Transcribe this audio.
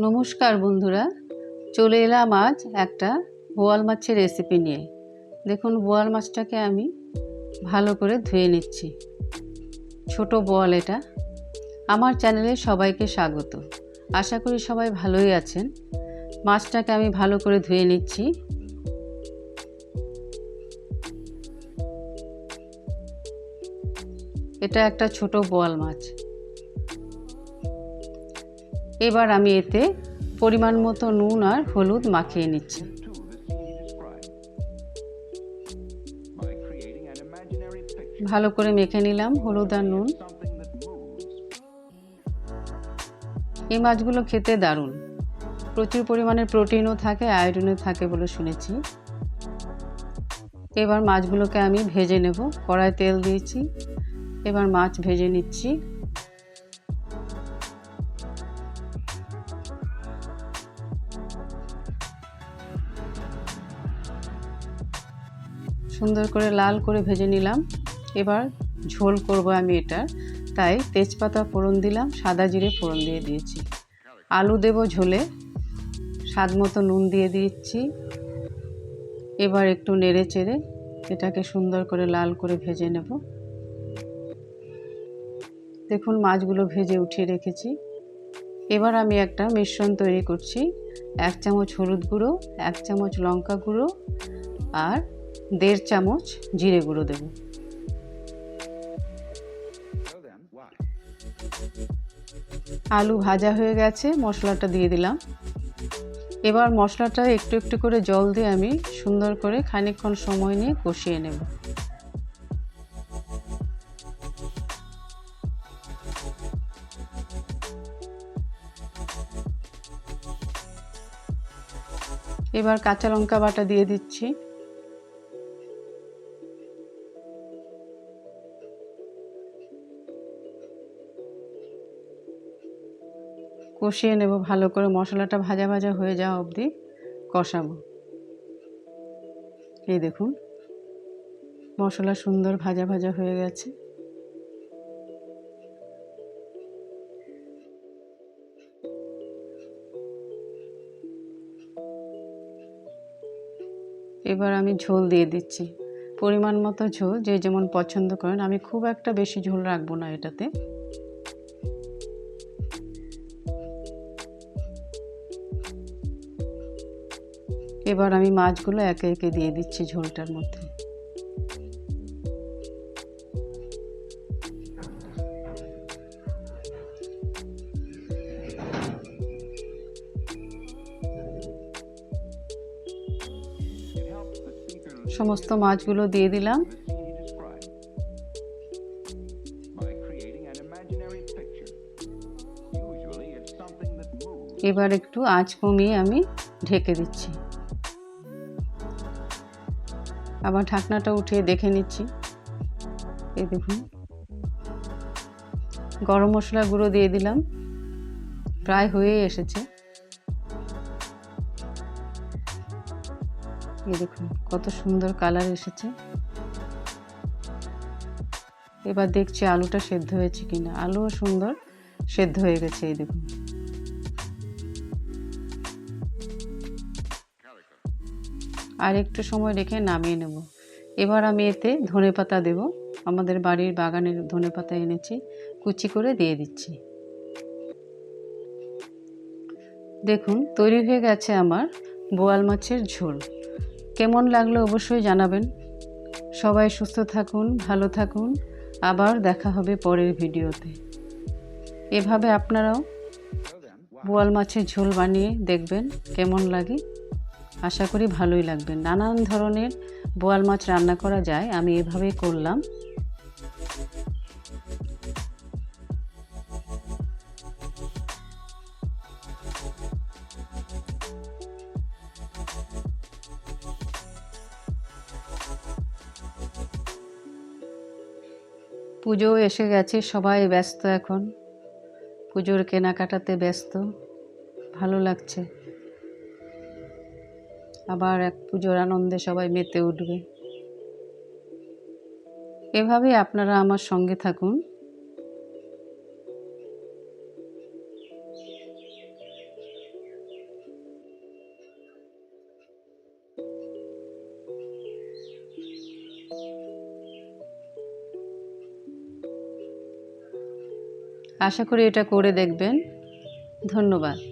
নমস্কার বন্ধুরা, চলে এলাম আজ একটা বোয়াল মাছের রেসিপি নিয়ে। দেখুন বোয়াল মাছটাকে আমি ভালো করে ধুয়ে নিচ্ছি। ছোট বোয়াল এটা। আমার চ্যানেলে সবাইকে স্বাগত। আশা করি সবাই ভালোই আছেন। মাছটাকে আমি ভালো করে ধুয়ে নিচ্ছি। এটা একটা ছোট বোয়াল মাছ। এবার আমি এতে পরিমাণ মতো নুন আর হলুদ মাখিয়ে নিচ্ছি। ভালো করে মেখে নিলাম হলুদ আর নুন। এই মাছগুলো খেতে দারুণ। প্রচুর পরিমাণে প্রোটিনও থাকে, আয়োডিনও থাকে বলে শুনেছি। এবার মাছগুলোকে আমি ভেজে নেব। কড়াই তেল দিয়েছি। এবার মাছ ভেজে নিচ্ছি। সুন্দর করে লাল করে ভেজে নিলাম। এবার ঝোল করব আমি এটা। তাই তেজপাতা ফোড়ন দিলাম, সাদা জিরে ফোড়ন দিয়ে দিয়েছি। আলু দেব ঝোলে, স্বাদ মতো নুন দিয়ে দিচ্ছি। এবার একটু নেড়ে চেড়ে এটাকে সুন্দর করে লাল করে ভেজে নেব। দেখুন, মাছগুলো ভেজে উঠিয়ে রেখেছি। এবার আমি একটা মিশ্রণ তৈরি করছি। এক চামচ হলুদ গুঁড়ো, এক চামচ লঙ্কা গুঁড়ো আর দেড় চামচ জিরে গুঁড়ো দেব। আলু ভাজা হয়ে গেছে, মশলাটা দিয়ে দিলাম। এবার মশলাটা একটু একটু করে জল দিয়ে আমি সুন্দর করে খানিকক্ষণ সময় নিয়ে কষিয়ে নেব। এবার কাঁচা লঙ্কা বাটা দিয়ে দিচ্ছি। কষিয়ে নেব, ভালো করে মশলাটা ভাজা ভাজা হয়ে যাওয়া অবধি কষাবো। এই দেখুন, মশলা সুন্দর ভাজা ভাজা হয়ে গেছে। এবার আমি ঝোল দিয়ে দিচ্ছি। পরিমাণ মতো ঝোল, যে যেমন পছন্দ করেন। আমি খুব একটা বেশি ঝোল রাখব না এটাতে। এবার আমি মাছগুলো একে একে দিয়ে দিচ্ছি ঝোলটার মধ্যে। সমস্ত মাছগুলো দিয়ে দিলাম। এবার একটু আঁচ কমিয়ে আমি ঢেকে দিচ্ছি। আবার ঢাকনাটা উঠিয়ে দেখে নিচ্ছি। এই দেখুন। গরম মশলা গুঁড়ো দিয়ে দিলাম। প্রায় হয়ে এসেছে। এই দেখুন, কত সুন্দর কালার এসেছে। এবার দেখছি আলুটা সেদ্ধ হয়েছে কিনা। আলুও সুন্দর সেদ্ধ হয়ে গেছে, এই দেখুন। আর একটু সময় রেখে নামিয়ে নেব। এবার আমি এতে ধনে পাতা দেব। আমাদের বাড়ির বাগানের ধনে পাতা এনেছি কুচি করে দিয়ে দিচ্ছি। দেখুন তৈরি হয়ে গেছে আমার বোয়াল মাছের ঝোল। কেমন লাগল অবশ্যই জানাবেন। সবাই সুস্থ থাকুন ভালো থাকুন। আবার দেখা হবে পরের ভিডিওতে। এভাবে আপনারাও বোয়াল মাছের ঝোল বানিয়ে দেখবেন কেমন লাগে। আশা করি ভালোই লাগবে। নানান ধরনের বোয়াল মাছ রান্না করা যায়, আমি এভাবেই করলাম। পুজো এসে গেছে, সবাই ব্যস্ত এখন। পুজোর কেনাকাটাতে ব্যস্ত। ভালো লাগছে। আবার এক পুজোর আনন্দে সবাই মেতে উঠবে। এভাবে আপনারা আমার সঙ্গে থাকুন। আশা করি এটা করে দেখবেন। ধন্যবাদ।